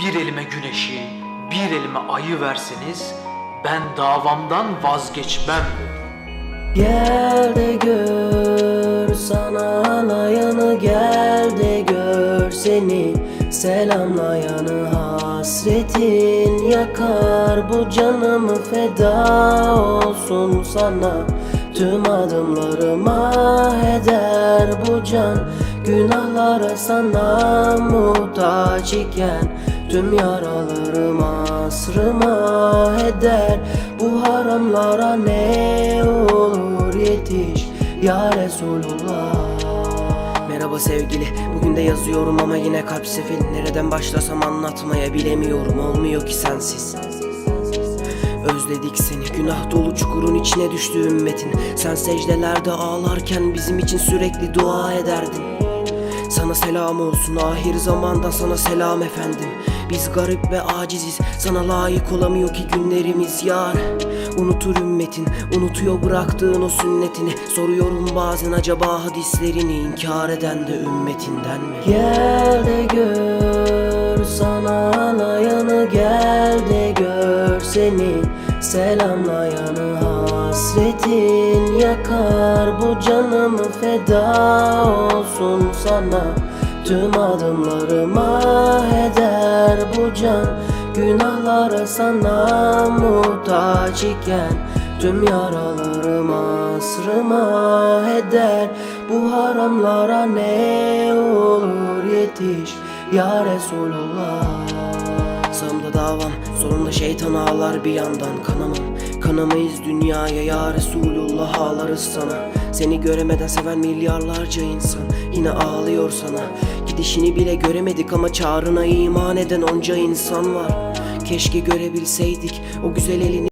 bir elime güneşi, bir elime ayı verseniz ben davamdan vazgeçmem. Gel de gör sana ağlayanı gel de gör seni. Selamlayanı hasretin yakar bu canımı feda olsun sana. Tüm adımlarıma eder bu can Günahlara sana muhtaç iken Tüm yaralarım asrıma eder Bu haramlara ne olur yetiş Ya Resulullah. Merhaba sevgili Bugün de yazıyorum ama yine kalp sefil. Nereden başlasam anlatmaya bilemiyorum Olmuyor ki sensiz. Özledik seni günah dolu çukurun içine düştü ümmetin. Sen secdelerde ağlarken bizim için sürekli dua ederdin sana selam olsun ahir zamanda sana selam efendim. Biz garip ve aciziz sana layık olamıyor ki günlerimiz yar. Unutur ümmetin unutuyor bıraktığın o sünnetini. Soruyorum bazen acaba hadislerini inkar eden de ümmetinden mi? Gel de gör seni. Selamlayanı hasretin yakar. Bu canımı feda olsun sana. Tüm adımlarıma eder bu can. Günahlara sana muhtaç iken Tüm yaralarım asrıma eder Bu haramlara ne olur yetiş Ya Resulullah Sağımda davam Solumda şeytan ağlar bir yandan kanamam. Kanamayız dünyaya ya Resulullah ağlarız sana. Seni göremeden seven milyarlarca insan Yine ağlıyor sana. Gidişini bile göremedik ama çağrına iman eden onca insan var. Keşke görebilseydik o güzel elini